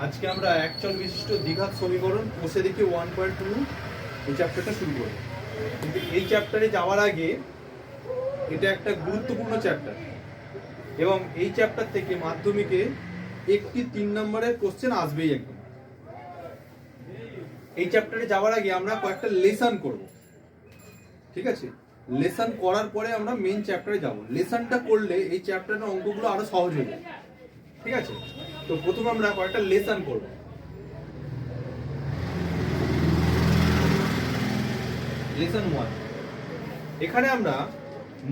আজকে আমরা একচল বিশিষ্ট দ্বিঘাত সমীকরণ কোষে দেখি ওয়ান পয়েন্ট টু এই চ্যাপ্টারটা শুরু করি। কিন্তু এই চ্যাপ্টারে যাওয়ার আগে এটা একটা গুরুত্বপূর্ণ চ্যাপ্টার এবং এই চ্যাপ্টার থেকে মাধ্যমিকে একটি তিন নম্বরের কোশ্চেন আসবেই একদম। এই চ্যাপ্টারে যাওয়ার আগে আমরা কয়েকটা লেসন করব। ঠিক আছে? লেসন করার পরে আমরা মেন চ্যাপ্টারে যাব। লেসনটা করলে এই চ্যাপ্টারের অঙ্কগুলো আরও সহজ হয়ে যাবে। ঠিক আছে? তো প্রথমে আমরা কয়েকটা লেসন করব লেসন ওয়ান এখানে আমরা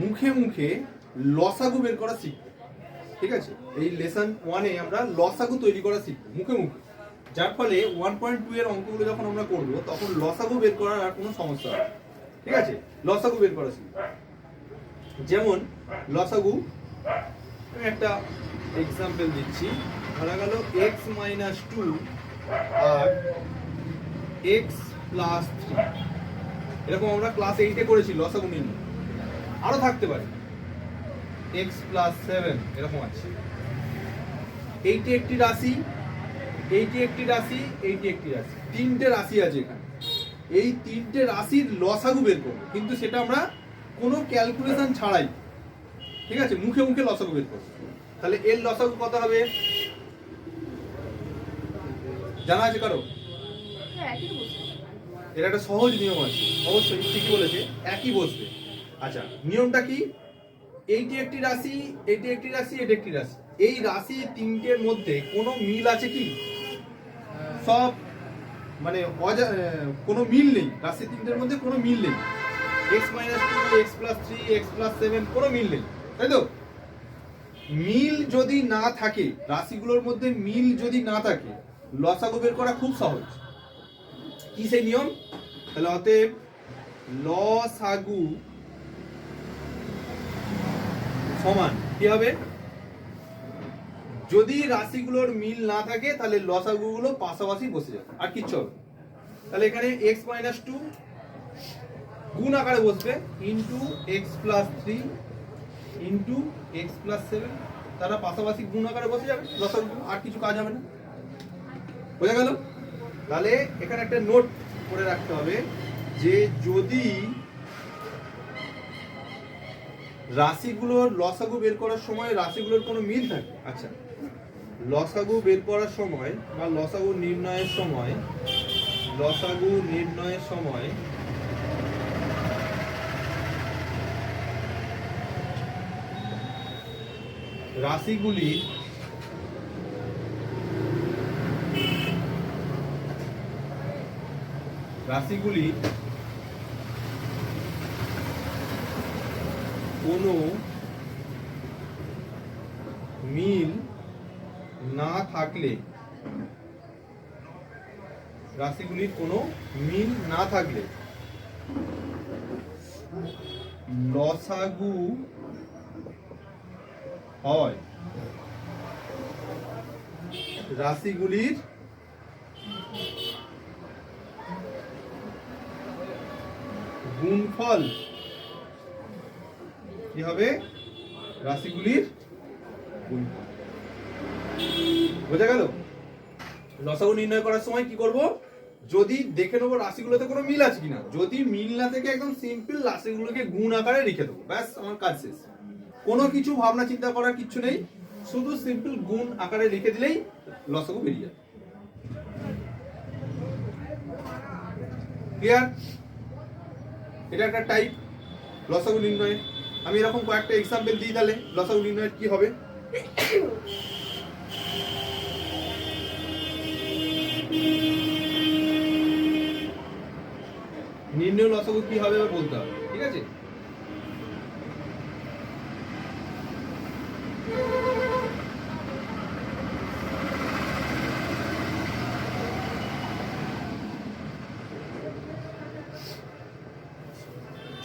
মুখে মুখে লসাগু বের করা শিখব। ঠিক আছে? এই লেসন ওয়ানে আমরা লসাগু তৈরি করা শিখব, মুখে মুখে। যার ফলে ওয়ান পয়েন্ট টু এর অঙ্কগুলো যখন আমরা করব, তখন লসাগু বের করার আর কোনো সমস্যা হবে ঠিক আছে? লসাগু বের করা শিখব। যেমন, লসাগু একটা এক্সাম্পল দিচ্ছি। ধরা গেল এক্স মাইনাস টু আর এক্স প্লাস থ্রি এরকম আমরা ক্লাস এইটে করেছি লসাগু নির্ণয় আরও থাকতে পারে। এক্স প্লাস সেভেন এরকম আছে। এইটি একটি রাশি এইটি একটি রাশি এইটি একটি রাশি। তিনটে রাশি আছে এখানে। এই তিনটে রাশির লসাগু বের করব। কিন্তু সেটা আমরা কোনো ক্যালকুলেশন ছাড়াই। ঠিক আছে? মুখে মুখে লসাগু বের করব। তাহলে এর লসাগু কত হবে? জানা আছে কারও? হ্যাঁ এর একটা সহজ নিয়ম আছে। অবশ্যই ঠিকই বলেছে একই বসবে। আচ্ছা নিয়মটা কি? এইটি একটি রাশি এটি একটি রাশি এটি একটি রাশি। এই রাশি তিনটের মধ্যে কোনো মিল আছে কি? সব মানে অজা কোনো মিল নেই। রাশি তিনটের মধ্যে কোনো মিল নেই। X minus two x plus three x plus seven কোনো মিল নেই। তাই তো? মিল যদি না থাকে রাশিগুলোর মধ্যে মিল যদি না থাকে লসাগু বের করা খুব সহজ। কি সেই নিয়ম? তাহলে অতএব লসাগু সমান, কি হবে? যদি রাশিগুলোর মিল না থাকে, তাহলে লসাগু গুলো পাশাপাশি বসে যাবে, আর কিচ্ছু হবে তাহলে এখানে এক্স মাইনাস টু গুণ আকারে বসবে into x plus three into x plus seven তারা পাশাপাশি গুণ আকারে বসে যাবে লসাগু আর কিছু কাজ হবে না। বোঝা গেল? তাহলে এখানে একটা নোট করে রাখতে হবে যে যদি রাশিগুলোর লসাগু বের করার সময় রাশিগুলোর কোনো মিল থাকে আচ্ছা লসাগু বের করার সময় বা লসাগু নির্ণয়ের সময়, লসাগু নির্ণয়ের সময় রাশিগুলি রাশিগুলি কোনো মিল না থাকলে রাশিগুলির কোনো মিল না থাকলে লসাগু হয়। রাশিগুলির গুণফল কি হবে? রাশিগুলির গুণফল বোঝা গেল? লসাগু নির্ণয় করার সময় কি করব? যদি দেখে নেব রাশিগুলোতে কোনো মিল আছে কিনা। যদি মিল না থেকে একদম সিম্পল রাশিগুলোকে গুণ আকারে লিখে দেবো। ব্যাস, আমার কাজ শেষ। কোনো কিছু ভাবনা চিন্তা করার কিচ্ছু নেই। শুধু সিম্পল গুণ আকারে লিখে দিলেই লসাগু বেরিয়ে যাবে। ক্লিয়ার এটা একটা টাইপ লসাগু নির্ণয়। আমি এরকম কয়েকটা এক্সাম্পল দিই তাহলে, লসাগু নির্ণয়ের কি হবে? নির্ণয় লসাগু কি হবে বলতে হবে, ঠিক আছে?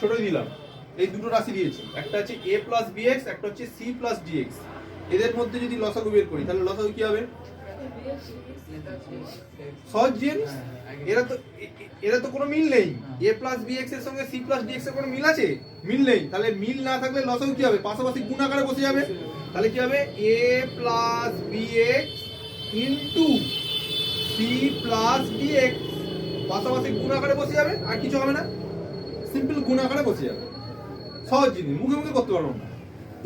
ছোটই দিলাম। এই দুটো রাশি দিয়েছি। একটা হচ্ছে এ প্লাস বিএক্স একটা হচ্ছে সি প্লাস ডিএক্স এদের মধ্যে যদি লসাগু বের করি, তাহলে লসাগু কি হবে? সহজ জিনিস? এরা তো এরা তো কোনো মিল নেই। এ প্লাস বি এক্সের সঙ্গে সি প্লাস ডি এক্সের কোনো মিল আছে? মিল নেই। তাহলে মিল না থাকলে লসাগু কি হবে? পাশাপাশি গুণ আকারে বসে যাবে। তাহলে কি হবে? A plus B X into C plus DX পাশাপাশি গুণ আকারে বসে যাবে, আর কিছু হবে না। সিম্পল গুণ আকারে বসে যাবে। সহজ জিনিস মুখে মুখে করতে পারব না।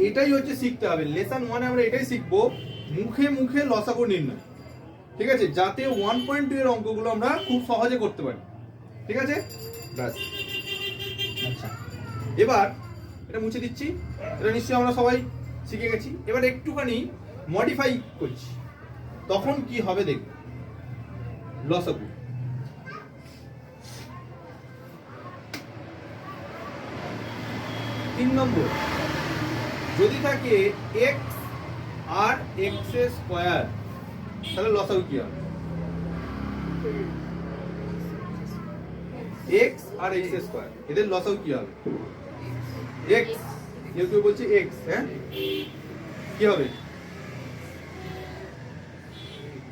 এটাই হচ্ছে শিখতে হবে। লেসন ওয়ানে আমরা এটাই শিখব মুখে মুখে লসাগু নির্ণয় ঠিক আছে? যাতে ওয়ান পয়েন্ট টু এর অঙ্কগুলো আমরা খুব সহজে করতে পারি। ঠিক আছে? ব্যাস। আচ্ছা। এবার এটা মুছে দিচ্ছি। এটা নিশ্চয়ই আমরা সবাই শিখে গেছি। এবার একটুখানি মডিফাই করছি। তখন কি হবে দেখবে? লসাগু। তিন নম্বর। যদি থাকে এক্স আর এক্স স্কোয়ার তাহলে লসাগু কি হবে? এক্স আর এক্স স্কোয়ার এদের লসাগু কি হবে? এক্স কেউ কেউ বলছে এক্স হ্যাঁ? কি হবে?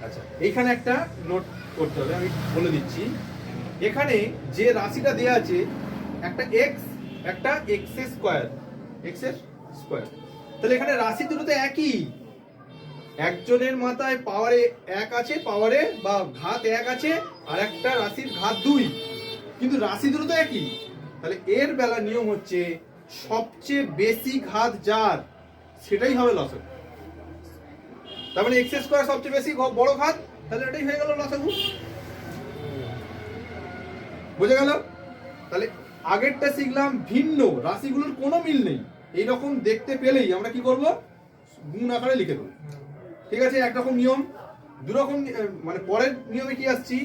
আচ্ছা এইখানে একটা নোট করতে হবে, আমি বলে দিচ্ছি। এখানে যে রাশিটা দেয়া আছে, একটা এক্স একটা এক্স স্কোয়ার এক্সের স্কোয়ার। তাহলে এখানে রাশি দুটো তো একই। একজনের মাথায় পাওয়ারে এক আছে, পাওয়ারে বা ঘাত এক আছে, আর একটা রাশির ঘাত দুই। কিন্তু রাশি দুটো তো একই। তাহলে এর বেলা নিয়ম হচ্ছে, সবচেয়ে বেশি ঘাত যার, সেটাই হবে লসক তার মানে এক্স স্কোয়ার সবচেয়ে বেশি বড় ঘাত, তাহলে এটাই হয়ে গেল লসাগু। বুঝে গেল? তাহলে আগেরটা শিখলাম ভিন্ন, রাশিগুলোর কোনো মিল নেই। এইরকম দেখতে পেলেই আমরা কি করব? গুণ আকারে লিখে দেবো। ঠিক আছে? একরকম নিয়ম। দুরকম মানে পরের নিয়মে কি আসছি?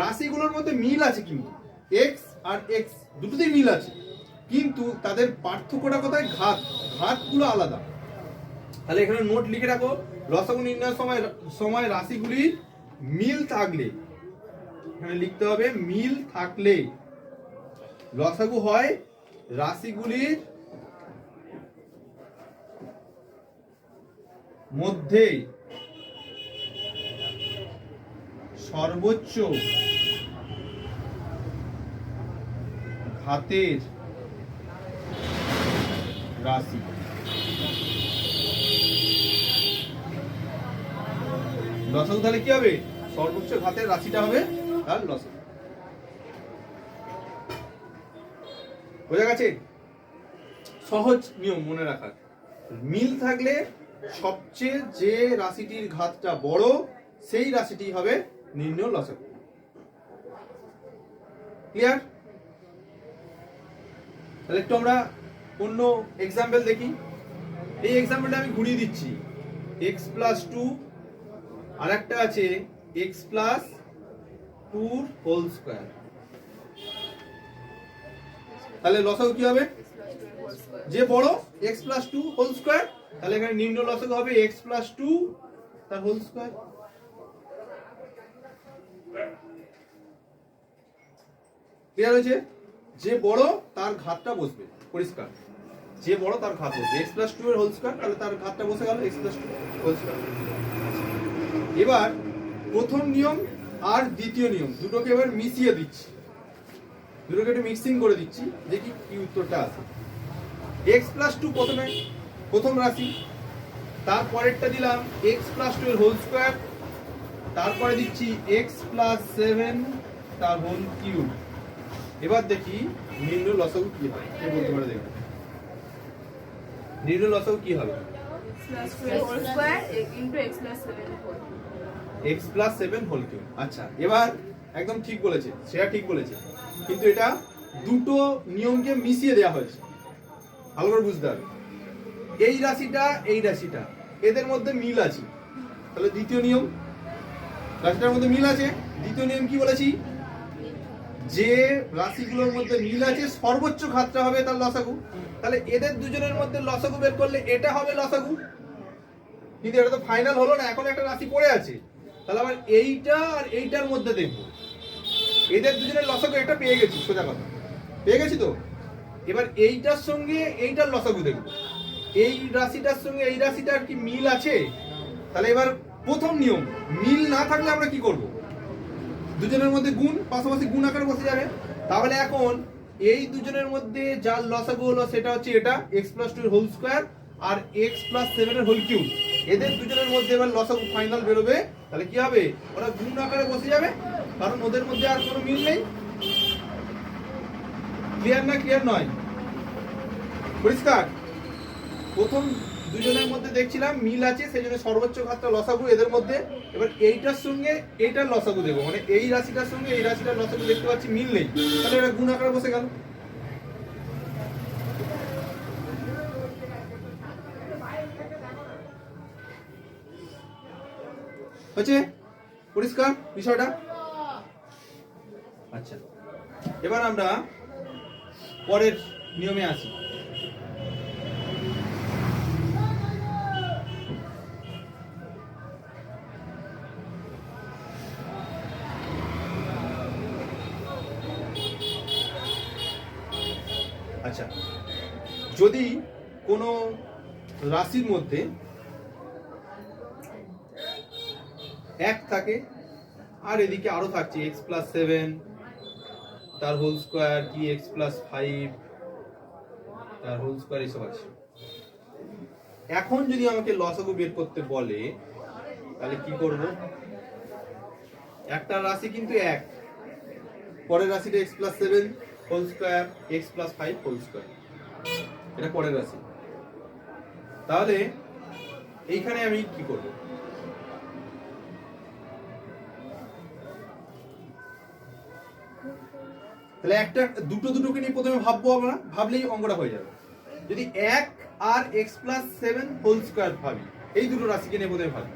রাশিগুলোর মধ্যে মিল আছে কিন্তু। এক্স আর এক্স দুটোতেই মিল আছে। কিন্তু তাদের পার্থক্যটা কোথায়? ঘাত। ঘাতগুলো আলাদা। তাহলে এখানে নোট লিখে রাখো। লসাগু নির্ণয়ের সময় সময় রাশিগুলির মিল থাকলে, এখানে লিখতে হবে মিল থাকলে। লসাগু হয় রাশিগুলির মধ্যে সর্বোচ্চ ঘাতের রাশি। লসাগু তাহলে কি হবে? সর্বোচ্চ ঘাতের রাশিটা হবে তার লসাগু বোঝা গেছে? সহজ নিয়ম মনে রাখার। মিল থাকলে সবচেয়ে যে রাশিটির ঘাতটা বড়, সেই রাশিটি হবে নির্ণয় লসাগু ক্লিয়ার তাহলে একটু আমরা অন্য এক্সাম্পল দেখি। এই এক্সাম্পলটা আমি ঘুরিয়ে দিচ্ছি। এক্স প্লাস টু আর একটা আছে এক্স প্লাস টুর হোল স্কোয়ার তাহলে লসাগু কি হবে? যে বড় x plus two whole square তাহলে এখানে নিম্ন লসাগু হবে এক্স প্লাস টু তার হোল স্কোয়ার ক্লিয়ার হয়েছে? যে বড়, তার ঘাতটা বসবে, পরিষ্কার। যে বড়, তার ঘাত বসবে। এক্স প্লাস টু এর হোল স্কোয়ার তাহলে তার ঘাতটা বসে গেল x plus two whole square এবার প্রথম নিয়ম আর দ্বিতীয় নিয়ম, দুটোকে এবার মিশিয়ে দিচ্ছি। দুটোকে একটু মিক্সিং করে দিচ্ছি দেখি কি উত্তরটা আছে এক্স প্লাস টু প্রথমে প্রথম রাশি তারপরেরটা দিলাম এক্স প্লাস টু এর হোল স্কোয়ার তারপরে দিচ্ছি এক্স প্লাস সেভেন তার হোল কিউব এবার দেখি নিম্ন লসাগু কি হয় কে বলতে পারে দেখি। নিম্ন লসাগু কি হবে? Plus 12 whole square into x plus 7 whole. X plus seven whole cube আচ্ছা এবার একদম ঠিক বলেছে সেটা ঠিক বলেছে। কিন্তু এটা দুটো নিয়মকে মিশিয়ে দেওয়া হয়েছে। ভালো করে বুঝতে হবে। এই রাশিটা এই রাশিটা, এদের মধ্যে মিল আছে। তাহলে দ্বিতীয় নিয়ম, রাশিটার মধ্যে মিল আছে। দ্বিতীয় নিয়ম কি বলেছি? যে রাশিগুলোর মধ্যে মিল আছে, সর্বোচ্চ খাতটা হবে তার লসাগু। তাহলে এদের দুজনের মধ্যে লসাগু বের করলে এটা হবে লসাগু। কিন্তু এটা তো ফাইনাল হলো না, এখন একটা রাশি পড়ে আছে। তাহলে আবার এইটা আর এইটার মধ্যে দেখব। এদের দুজনের লসাগু এটা পেয়ে গেছি, সোজা কথা। পেয়ে গেছি তো? এবার এইটার সঙ্গে এইটার লসাগু দেখব। এই রাশিটার সঙ্গে এই রাশিটার কি মিল আছে? তাহলে এবার প্রথম নিয়ম, মিল না থাকলে আমরা কি করব? দুজনের মধ্যে গুণ, পাশাপাশি গুণ আকারে বসে যাবে। তাহলে এখন এই দুজনের মধ্যে যার লসাগু হলো সেটা হচ্ছে এটা x plus two whole square আর এক্স প্লাস সেভেনের হোল কিউব এদের দুজনের মধ্যে এবার লসাগু ফাইনাল বেরোবে। তাহলে কি হবে? ওরা গুণ আকারে বসে যাবে। কারণ ওদের মধ্যে আর কোনো মিল নেই। ক্লিয়ার না ক্লিয়ার নয়। পরিষ্কার? প্রথম দুজনের মধ্যে দেখছিলাম মিল আছে সেই জন্য সর্বোচ্চ ঘাতটা লসাগু এদের মধ্যে। এবার এইটার সঙ্গে এইটার লসাগু দেবো। মানে এই রাশিটার সঙ্গে এই রাশিটার লসাগু দেখতে পাচ্ছি মিল নেই। তাহলে এটা গুণ আকারে বসে গেল। হচ্ছে পরিষ্কার বিষয়টা? আচ্ছা। এবার আমরা পরের নিয়মে আসি। আচ্ছা যদি কোনো রাশির মধ্যে এক থাকে আর এদিকে আরও থাকছে এক্স প্লাস সেভেন তার হোল স্কোয়ার কি এক্স প্লাস ফাইভ তার হোল স্কোয়ার এসব আছে। এখন যদি আমাকে লসাগু বের করতে বলে, তাহলে কি করব? একটা রাশি কিন্তু এক, পরের রাশিটা x plus seven whole square x plus five whole square এটা পরের রাশি। তাহলে এইখানে আমি কি করব? তাহলে একটা, দুটো দুটোকে নিয়ে প্রথমে ভাববো আমরা, ভাবলেই অঙ্কটা হয়ে যাবে। যদি এক আর x plus seven whole square ভাবি, এই দুটো রাশিকে নিয়ে প্রথমে ভাবি।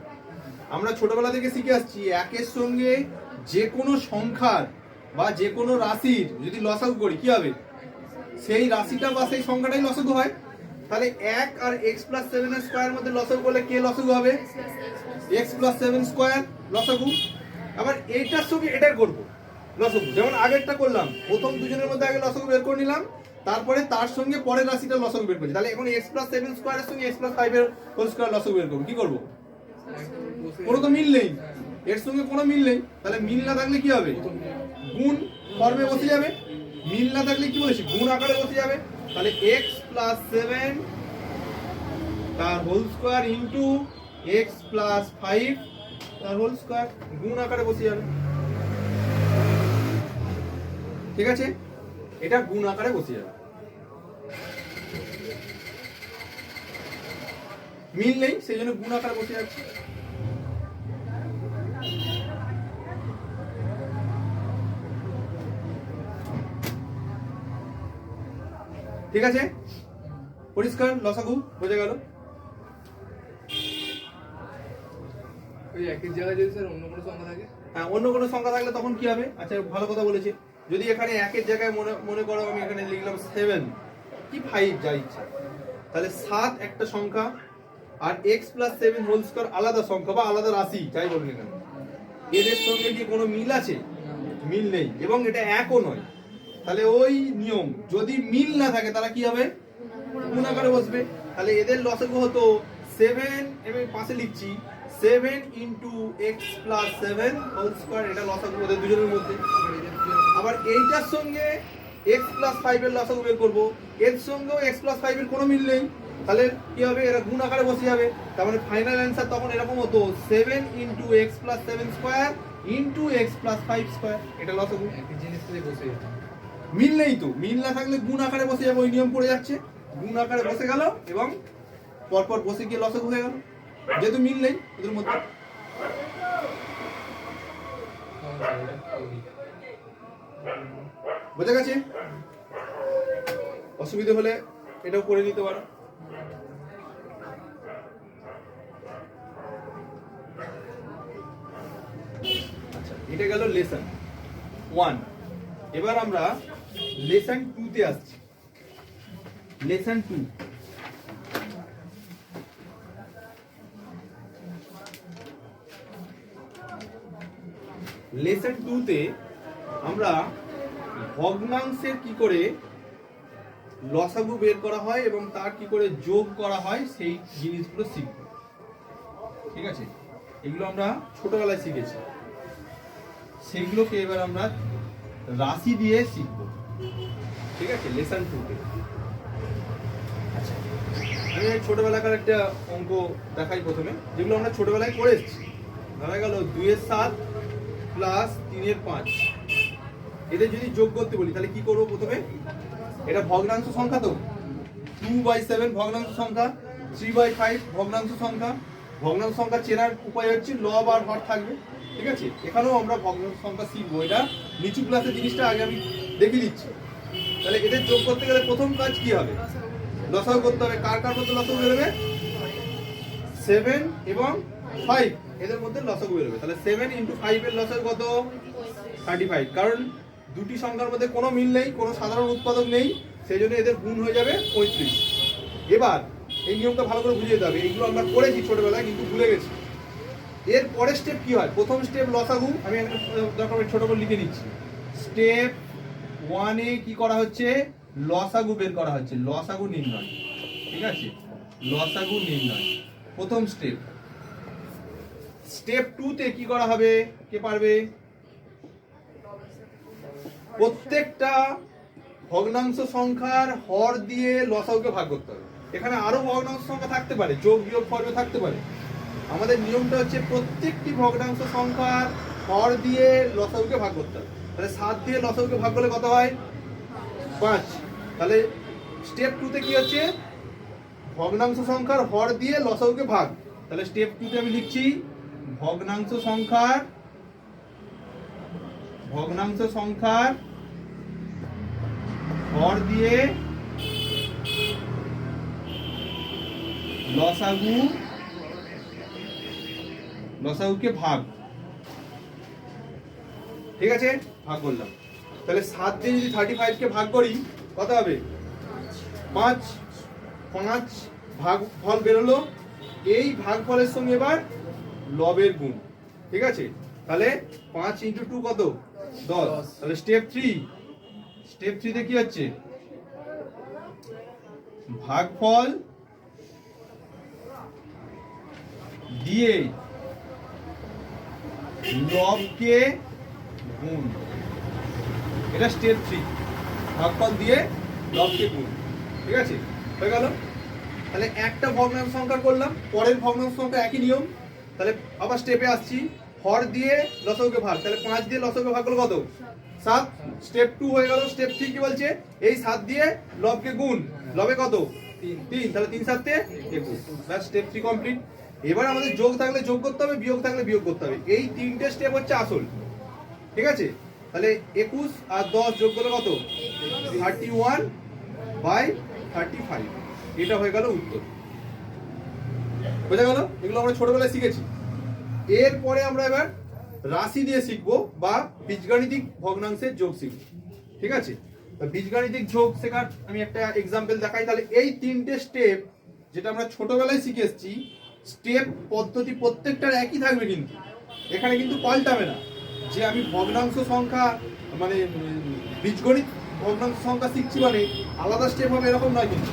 আমরা ছোটবেলা থেকে শিখে আসছি, একের সঙ্গে যে কোনো সংখ্যার বা যে কোনো রাশির যদি লসাগু করি, কি হবে? সেই রাশিটা বা সেই সংখ্যাটাই লসাগু হয়। তাহলে এক আর এক্স প্লাস সেভেনের স্কোয়ার মধ্যে লসাগু করলে কে লসাগু হবে? এক্স প্লাস সেভেন স্কোয়ার লসাগু আবার এইটার সঙ্গে এটার করব। লসাগু। যেমন আগেরটা করলাম, প্রথম দুজনের মধ্যে আগে লসাগু বের করে নিলাম, তারপরে তার সঙ্গে পরের রাশিটা লসাগু বের করছি। তাহলে এখন এক্স প্লাস সেভেন স্কোয়ারের সঙ্গে এক্স প্লাস ফাইভের হোল স্কোয়ার লসাগু বের করব। কি করব? কোনো তো মিল নেই। এর সঙ্গে কোনো মিল নেই। তাহলে মিল না থাকলে কি হবে? গুণ ফর্মে বসে যাবে। মিল না থাকলে কি বলেছি? গুণ আকারে বসে যাবে। তাহলে এক্স প্লাস সেভেন তার whole square into x plus five তার হোল স্কোয়ার গুণ আকারে বসে যাবে। ঠিক আছে? এটা গুণ আকারে বসে যাবে মিল নেই সেই জন্য গুণ আকারে বসে যাচ্ছে। ঠিক আছে? পরিষ্কার লসাগু বোঝা গেল? ওই একই জায়গায় যদি স্যার অন্য কোনো সংখ্যা থাকে? হ্যাঁ অন্য কোনো সংখ্যা থাকলে তখন কি হবে? আচ্ছা ভালো কথা বলেছে। যদি এখানে একের জায়গায় মনে মনে করো আমি এখানে লিখলাম সেভেন কি ফাইভ যা তাহলে সাত একটা সংখ্যা, আর x plus seven whole square আলাদা সংখ্যা বা আলাদা রাশি, যাই বলুন এখানে। এদের সঙ্গে কি কোনো মিল আছে? মিল নেই, এবং এটা একও নয়। তাহলে ওই নিয়ম, যদি মিল না থাকে তারা কি হবে? গুণ আকারে বসবে। তাহলে এদের লসাগু হতো সেভেন আমি পাশে লিখছি seven into x plus seven whole square এটা লসাগু ওদের দুজনের মধ্যে। আবার এইটার সঙ্গে এক্স প্লাস ফাইভের লসাগু বের করব। এর সঙ্গেও এক্স প্লাস ফাইভের কোনো মিল নেই। তাহলে কি হবে? এরা গুণ আকারে বসে যাবে। তার মানে ফাইনাল অ্যান্সার তখন এরকম হতো seven into x plus seven square into x plus five square এটা লসাগু জিনিসটাই বসে যেত মিল নেই তো। মিল না থাকলে গুণ আকারে বসে যাবে ওই নিয়ম পড়ে যাচ্ছে। গুণ আকারে বসে গেল এবং পরপর বসে গিয়ে লসক হয়ে গেল। যেহেতু মিল নেই ওদের মধ্যে বোঝা গেছে? অসুবিধা হলে এটাও করে নিতে পারো। আচ্ছা এটা গেল লেসন ওয়ান এবার আমরা লেসন টুতে আসছি। লেসন টু লেসন টুতে তে আমরা ভগ্নাংশের কি করে লসাগু বের করা হয় এবং তার কি করে যোগ করা হয়, সেই জিনিসগুলো শিখব। ঠিক আছে? এগুলো আমরা ছোটবেলায় শিখেছি। সেগুলোকে এবার আমরা রাশি দিয়ে শিখব। ঠিক আছে? লেসন টু তে। আচ্ছা। আমি ছোটবেলাকার একটা অঙ্ক দেখাই প্রথমে, যেগুলো আমরা ছোটবেলায় করে এসেছি। ধরা গেল দুইয়ের সাত প্লাস তিনের পাঁচ। এদের যদি যোগ করতে বলি, তাহলে কি করব প্রথমে? এটা ভগ্নাংশ সংখ্যা তো। টু বাই সেভেন ভগ্নাংশ সংখ্যা থ্রি বাই ফাইভ ভগ্নাংশ সংখ্যা। ভগ্নাংশ সংখ্যা চেনার উপায় হচ্ছে লব আর হর থাকবে, ঠিক আছে? এখানেও আমরা ভগ্নাংশ সংখ্যা শিখব। এটা নিচু ক্লাসের জিনিসটা আগে আমি দেখিয়ে দিচ্ছি। তাহলে এদের যোগ করতে গেলে প্রথম কাজ কি হবে? লসাগু করতে হবে। কার কার মধ্যে লসাগু বেরোবে? সেভেন এবং ফাইভ এদের মধ্যে লসাগু বেরোবে। তাহলে সেভেন ইন্টু ফাইভের লসাগু কত? থার্টি ফাইভ কারণ দুটি সংখ্যার মধ্যে কোনো মিল নেই, কোনো সাধারণ উৎপাদক নেই, সেই জন্য এদের গুণ হয়ে যাবে পঁয়ত্রিশ। এবার এই নিয়মটা ভালো করে বুঝিয়ে যাবে এইগুলো আমরা করেছি ছোটবেলায়, কিন্তু ভুলে গেছি। এর পরের স্টেপ কি হয়? প্রথম স্টেপ লসাগু। আমি একটা দরকার ছোট করে লিখে নিচ্ছি। স্টেপ ওয়ানে কি করা হচ্ছে? লসাগু বের করা হচ্ছে। লসাগু নির্ণয়। ঠিক আছে? লসাগু নির্ণয়। প্রথম স্টেপ স্টেপ টুতে কি করা হবে? কে পারবে? প্রত্যেকটা ভগ্নাংশ সংখ্যার হর দিয়ে লসাগুকে ভাগ করতে হবে। এখানে আরও ভগ্নাংশ সংখ্যা থাকতে পারে, যোগ বিয়োগ ফর্মে থাকতে পারে। আমাদের নিয়মটা হচ্ছে প্রত্যেকটি ভগ্নাংশ সংখ্যার হর দিয়ে লসাগুকে ভাগ করতে হবে। তাহলে সাত দিয়ে লসাগুকে ভাগ করলে কত হয়? পাঁচ। তাহলে স্টেপ টুতে কি হচ্ছে? ভগ্নাংশ সংখ্যার হর দিয়ে লসাগুকে ভাগ। তাহলে স্টেপ টুতে আমি লিখছি, ভগ্নাংশ সংখ্যার ভগ্নাংশ সংখ্যার হর দিয়ে লসাগু, লসাগুকে ভাগ। ঠিক আছে? ভাগ করলাম। তাহলে সাত দিয়ে যদি থার্টি ফাইভকে ভাগ করি, কত হবে? পাঁচ। পাঁচ ভাগ, ফল বেরোলো। এই ভাগ ফলের সঙ্গে এবার লবের গুণ। ঠিক আছে? তাহলে পাঁচ ইন্টু টু কত? দশ। তাহলে স্টেপ থ্রি স্টেপ থ্রিতে কি হচ্ছে? ভাগফল দিয়ে লবকে গুণ। এটা স্টেপ থ্রি ভাগফল দিয়ে লবকে গুণ। ঠিক আছে? হয়ে গেল? তাহলে একটা ভগ্নাংশ সংখ্যা করলাম। পরের ভগ্নাংশ সংখ্যা একই নিয়ম। তাহলে আবার স্টেপে আসছি। হর দিয়ে লসকে ভাগ। তাহলে পাঁচ দিয়ে লসকে ভাগ করল কত? সাত। স্টেপ টু হয়ে গেল স্টেপ থ্রি কি বলছে? এই সাত দিয়ে লবকে গুণ। লবে কত? তিন। তাহলে তিন সাতে একুশ। ব্যাস স্টেপ থ্রি কমপ্লিট। এবার আমাদের যোগ থাকলে যোগ করতে হবে বিয়োগ থাকলে বিয়োগ করতে হবে। এই তিনটে স্টেপ হচ্ছে আসল। ঠিক আছে? তাহলে একুশ আর দশ যোগ করলে কত? Thirty one by thirty five. এটা হয়ে গেল উত্তর। বোঝা গেল? এগুলো আমরা ছোটবেলায় শিখেছি। এরপরে আমরা এবার রাশি দিয়ে শিখব বা বীজগাণিতিক ভগ্নাংশের যোগ শিখব। ঠিক আছে? বীজগাণিতিক যোগ শেখার আমি একটা এক্সাম্পল দেখাই। তাহলে এই তিনটে স্টেপ যেটা আমরা ছোটবেলায় শিখে এসেছি স্টেপ পদ্ধতি প্রত্যেকটার একই থাকবে কিন্তু। এখানে কিন্তু পাল্টাবে না। যে আমি ভগ্নাংশ সংখ্যা মানে বীজগণিত ভগ্নাংশ সংখ্যা শিখছি মানে আলাদা স্টেপ হবে এরকম নয় কিন্তু।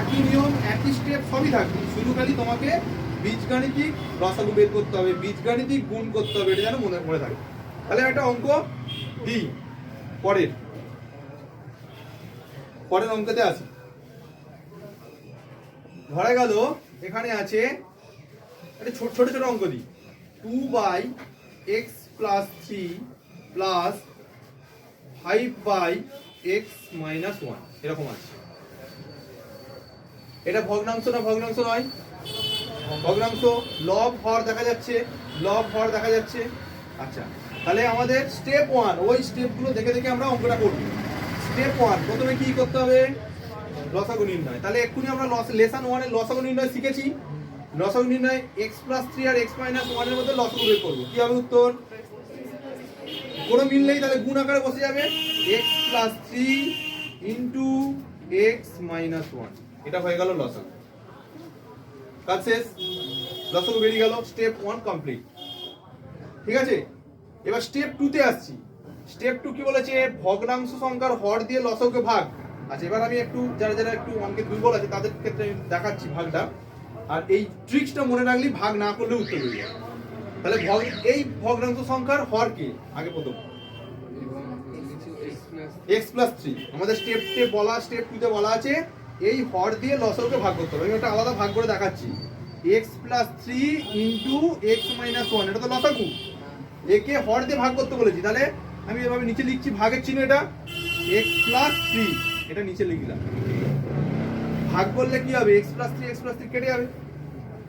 একই নিয়ম, একই স্টেপ সবই থাকবে। শুধু খালি তোমাকে বীজগাণিতিক রসাগু বের করতে হবে, বীজগাণিতিক গুণ করতে হবে, এটা যেন মনে মনে থাকে। তাহলে একটা অঙ্ক দিই পরের। পরের অঙ্কতে আসি। ধরা গেল, এখানে আছে একটা ছোট ছোট ছোট অঙ্ক দিই two by x plus three plus five by x minus one এরকম আছে। এটা ভগ্নাংশ না ভগ্নাংশ নয়? ভগ্নাংশ লব হর দেখা যাচ্ছে, লব হর দেখা যাচ্ছে। আচ্ছা তাহলে আমাদের স্টেপ ওয়ান ওই স্টেপগুলো দেখে দেখে আমরা অঙ্কটা করব। স্টেপ ওয়ান প্রথমে কি করতে হবে? লসাগু নির্ণয়। তাহলে এক্ষুনি আমরা লস, লেসান ওয়ানের লসাগু নির্ণয় শিখেছি। লসাগু নির্ণয় এক্স প্লাস থ্রি আর এক্স মাইনাস ওয়ানের মধ্যে লসাগু বের করব। কি হবে উত্তর? কোনো মিল নেই, তাহলে গুণ আকারে বসে যাবে। X plus three into x minus one এটা হয়ে গেল লসাগু। কাজ শেষ। লসাগু বেরিয়ে গেল। স্টেপ ওয়ান কমপ্লিট ঠিক আছে? এবার স্টেপ টুতে আসছি। স্টেপ টু কি বলেছে? ভগ্নাংশ সংখ্যার হর দিয়ে লসাগুকে ভাগ। আচ্ছা এবার আমি একটু, যারা যারা একটু অঙ্কে দুর্বল আছে, তাদের ক্ষেত্রে আমি দেখাচ্ছি ভাগটা। আর এই ট্রিক্সটা মনে রাখলে ভাগ না করলে উত্তর হয়ে যাবে তাহলে ভগ, এই ভগ্নাংশ সংখ্যার হর কি? আগে প্রথম। এক্স প্লাস থ্রি আমাদের স্টেপ বলা স্টেপ টুতে বলা আছে। এই হর দিয়ে লসাগুকে ভাগ করতে হবে। আমি একটা আলাদা ভাগ করে দেখাচ্ছি। X plus three into x minus one এটা তো লসাগু একে হর দিয়ে ভাগ করতে বলেছি। তাহলে আমি এভাবে নিচে লিখছি, ভাগের চিহ্ন এটা। এক্স প্লাস থ্রি এটা নিচে লিখলাম। ভাগ করলে কি হবে? X plus three x plus three কেটে যাবে।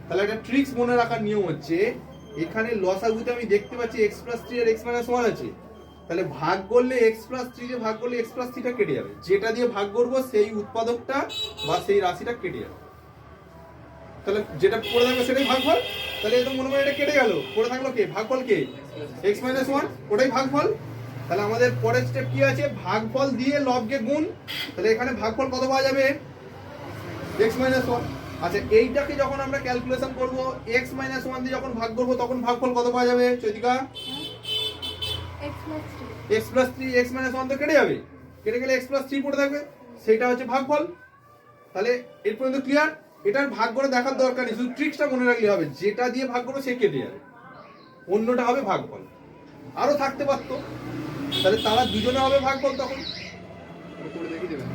তাহলে একটা ট্রিক্স মনে রাখার নিয়ম হচ্ছে, এখানে লসাগুতে আমি দেখতে পাচ্ছি এক্স প্লাস থ্রি আর এক্স মাইনাস ওয়ান আছে। তাহলে ভাগ করলে এক্স প্লাস থ্রি দিয়ে ভাগ করলে এক্স প্লাস থ্রিটা কেটে যাবে। যেটা দিয়ে ভাগ করব সেই উৎপাদকটা বা সেই রাশিটা কেটে যাবে। তাহলে যেটা পড়ে থাকবে সেটাই ভাগফল। তাহলে এটা মনে হয় এটা কেটে গেল। পড়ে থাকল কে? ভাগফল কে? এক্স মাইনাস ওয়ান ওটাই ভাগফল। তাহলে আমাদের পরের স্টেপ কি আছে? ভাগফল দিয়ে লবকে গুণ। তাহলে এখানে ভাগফল কত পাওয়া যাবে? এক্স মাইনাস ওয়ান আচ্ছা এইটাকে যখন আমরা ক্যালকুলেশন করব এক্স মাইনাস ওয়ান দিয়ে যখন ভাগ করব, তখন ভাগফল কত পাওয়া যাবে? চৈতিকা? X plus three x minus one তো কেটে যাবে। কেটে গেলে এক্স প্লাস থ্রি পড়ে থাকবে। সেটা হচ্ছে ভাগফল। তাহলে এর পর্যন্ত ক্লিয়ার এটার ভাগ করে দেখার দরকার নেই। শুধু ট্রিক্সটা মনে রাখলে হবে। যেটা দিয়ে ভাগ করব, সে কেটে যাবে। অন্যটা হবে ভাগফল। আরও থাকতে পারতো। তাহলে তারা দুজনে হবে ভাগফল তখন।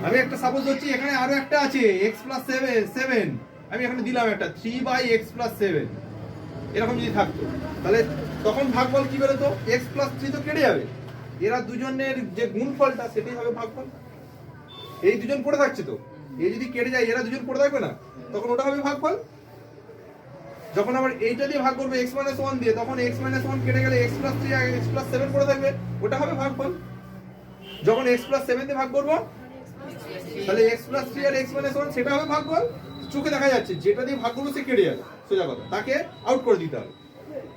আমি একটা সাপোজ ধরছি, এখানে আরও একটা আছে এক্স প্লাস সেভেন সেভেন আমি এখানে দিলাম একটা। Three by x plus seven এরকম যদি থাকতো। তাহলে তখন ভাগফল কি বেরোতো? এক্স প্লাস থ্রি তো কেটে যাবে। এরা দুজনের যে গুণফলটা সেটাই হবে ভাগফল। এই দুজন পড়ে থাকছে তো। এই যদি কেটে যায়, এরা দুজন পড়ে থাকবে না? তখন ওটা হবে ভাগফল। যখন আবার এইটা দিয়ে ভাগ করবে এক্স মাইনাস ওয়ান দিয়ে, তখন এক্স মাইনাস ওয়ান কেটে গেলে x plus three x plus seven পড়ে থাকবে। ওটা হবে ভাগফল। যখন এক্স প্লাস সেভেন দিয়ে ভাগ করব, তাহলে এক্স প্লাস থ্রি আর এক্স মাইনাস ওয়ান সেটা হবে ভাগফল। চোখে দেখা যাচ্ছে, যেটা দিয়ে ভাগ করব সে কেটে যাবে। সোজা কথা। তাকে আউট করে দিতে হবে।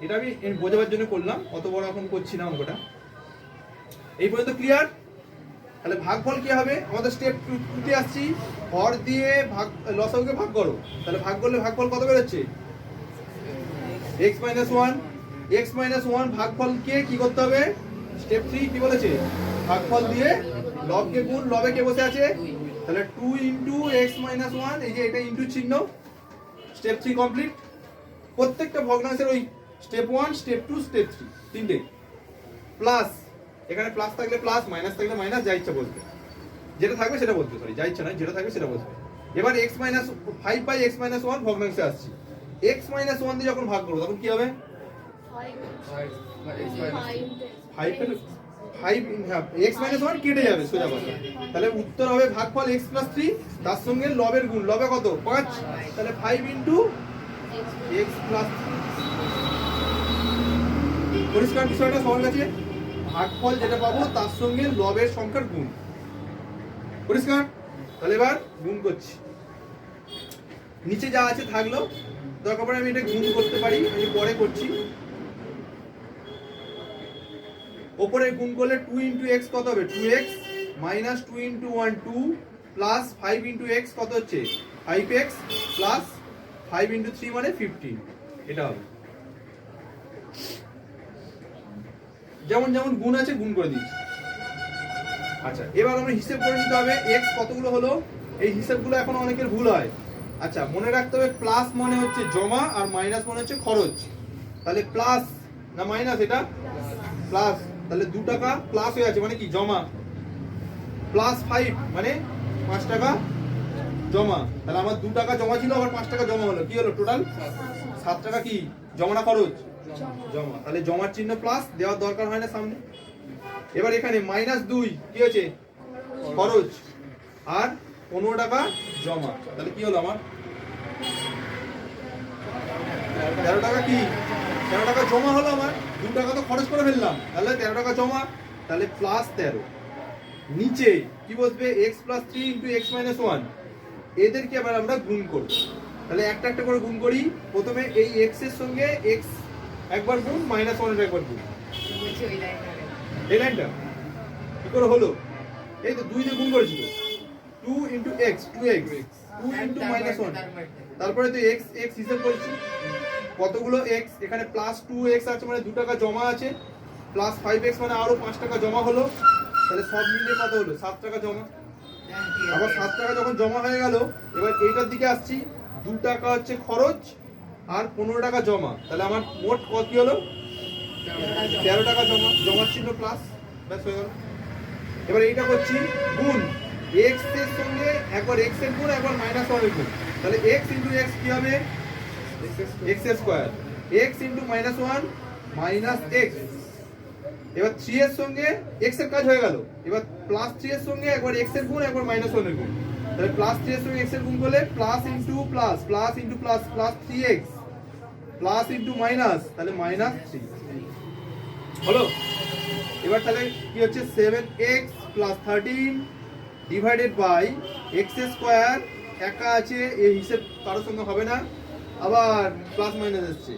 এটা আমি বোঝাবার জন্য করলাম। অত বড় এখন করছি না অঙ্কটা। এই পর্যন্ত ক্লিয়ার তাহলে ভাগফল কি হবে? আমাদের স্টেপ টুতে আসছি। হর দিয়ে ভাগ লসাগুকে ভাগ করো। তাহলে ভাগ করলে ভাগফল কত বেরোচ্ছে? X minus one x minus one ভাগফলকে কি করতে হবে? স্টেপ থ্রি কি বলেছে? ভাগফল দিয়ে লবকে গুণ লবে কে বসে আছে? তাহলে two into x minus one এই যে এটা ইন্টু চিহ্ন। স্টেপ থ্রি কমপ্লিট প্রত্যেকটা ভগ্নাংশের ওই step one step two step three তিনটে। প্লাস এখানে প্লাস থাকলে প্লাস মাইনাস থাকলে মাইনাস যা ইচ্ছা বলবে যেটা থাকবে সেটা বলবে সরি যা ইচ্ছা নয়, যেটা থাকবে সেটা বলবে এবার x minus five by x minus one ভগ্নাংশে আসছি। এক্স মাইনাস ওয়ান দিয়ে যখন ভাগ করব, তখন কি হবে? Five five x minus one কেটে যাবে সোজা তাহলে উত্তর হবে এক্স প্লাস থ্রি তার সঙ্গে লবের গুণ। লবে কত? পাঁচ। তাহলে ফাইভ এক্স প্লাস পরিষ্কার বিষয়টা সবার কাছে? ভাগফল যেটা পাবো তার সঙ্গে লবের সংখ্যার গুণ। পরিষ্কার? তাহলে এবার গুণ করছি। নিচে যা আছে থাকল দরকার পড়ে আমি এটা গুণ করতে পারি, আমি পরে করছি। ওপরে গুণ করলে টু ইন্টু এক্স কত হবে? Two x minus two into one two plus five into x কত হচ্ছে? Five x plus five into three মানে ফিফটিন এটা হবে। যেমন যেমন গুণ আছে, গুণ করে দিচ্ছি আচ্ছা এবার আমরা হিসেব করে নিতে হবে এক্স কতগুলো হলো? এই হিসেবগুলো এখন অনেকের ভুল হয়। আচ্ছা মনে রাখতে হবে প্লাস মানে হচ্ছে জমা আর মাইনাস মানে হচ্ছে খরচ। তাহলে প্লাস না মাইনাস এটা? প্লাস তাহলে দু টাকা প্লাস হয়ে আছে মানে কি, জমা। প্লাস ফাইভ মানে পাঁচ টাকা জমা। তাহলে আমার দু টাকা জমা ছিল, আবার পাঁচ টাকা জমা হলো। কি হলো টোটাল সাত টাকা কি? জমা না খরচ? জমা। তাহলে জমার চিহ্ন প্লাস দেওয়ার দরকার হয় না সামনে। এবার এখানে মাইনাস দুই, কি হয়েছে? খরচ। আর পনেরো টাকা জমা। তাহলে কি হলো আমার? তেরো টাকা কি? তেরো টাকা জমা হলো আমার। দু টাকা তো খরচ করে ফেললাম। তাহলে তেরো টাকা জমা, তাহলে প্লাস তেরো। নিচে কি বসবে? X plus three into x minus one এদেরকে আবার আমরা গুণ করব। তাহলে একটা একটা করে গুণ করি। প্রথমে এই এক্সের সঙ্গে এক্স একবার গুণ মাইনাস ওয়ানের একবার গুণ এই লাইনটা কি করে হলো? এই তো দুই দিয়ে গুণ করেছি তো two into x two x two into minus one তারপরে তো এক্স এক্স হিসেব করেছি। কতগুলো এক্স এখানে প্লাস টু এক্স আছে মানে দু টাকা জমা আছে। প্লাস ফাইভ এক্স মানে আরও পাঁচ টাকা জমা হলো। তাহলে সব মিলিয়ে কত হলো? সাত টাকা জমা। আবার সাত টাকা যখন জমা হয়ে গেল এবার এইটার দিকে আসছি। দু টাকা হচ্ছে খরচ আর পনেরো টাকা জমা। তাহলে আমার মোট কত হলো? তেরো টাকা জমা, জমার চিহ্ন প্লাস ব্যাস হয়ে গেল। এবার এইটা করছি, গুণ। এক্সের সঙ্গে একবার এক্সের গুণ, একবার মাইনাস ওয়ানের গুণ। তাহলে এক্স ইন্টু এক্স কি হবে? X square x into minus one minus x এবার থ্রি এর সঙ্গে এক্সের কাজ হয়ে গেল। এবার প্লাস থ্রি এর সঙ্গে একবার এক্সের গুণ, একবার মাইনাস ওয়ানের গুণ। তাহলে প্লাস থ্রি এর সঙ্গে এক্সের গুণ করলে plus into plus plus into plus plus three x plus into minus তাহলে মাইনাস থ্রি হলো? এবার তাহলে কি হচ্ছে? Seven x plus thirteen divided by x square একা আছে, এই হিসেব কারোর সঙ্গে হবে না। আবার প্লাস মাইনাস এসছে।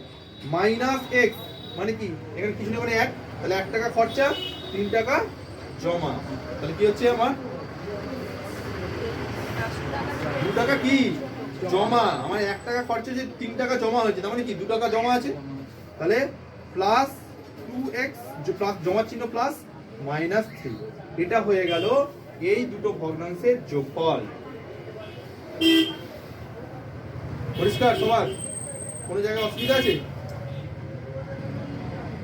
মাইনাস এক্স মানে কি? এখানে কিছু না মানে এক, তাহলে এক টাকা খরচা, তিন টাকা জমা। তাহলে কি হচ্ছে আমার? দু টাকা কি? জমা আমার এক টাকা খরচা যে তিন টাকা জমা হয়েছে, তার মানে কি, দু টাকা জমা আছে? তাহলে প্লাস টু এক্স প্লাস জমা চিহ্ন প্লাস মাইনাস থ্রি এটা হয়ে গেল এই দুটো ভগ্নাংশের যোগফল। পরিষ্কার সবার কোনো জায়গায় অসুবিধা আছে?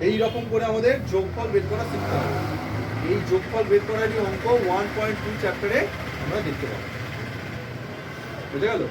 এই রকম করে আমাদের যোগফল বের করা শিখতে হবে। এই যোগফল বের করারই অঙ্ক ওয়ান পয়েন্ট টু চ্যাপ্টারে আমরা দেখতে পাবো। বুঝে গেল?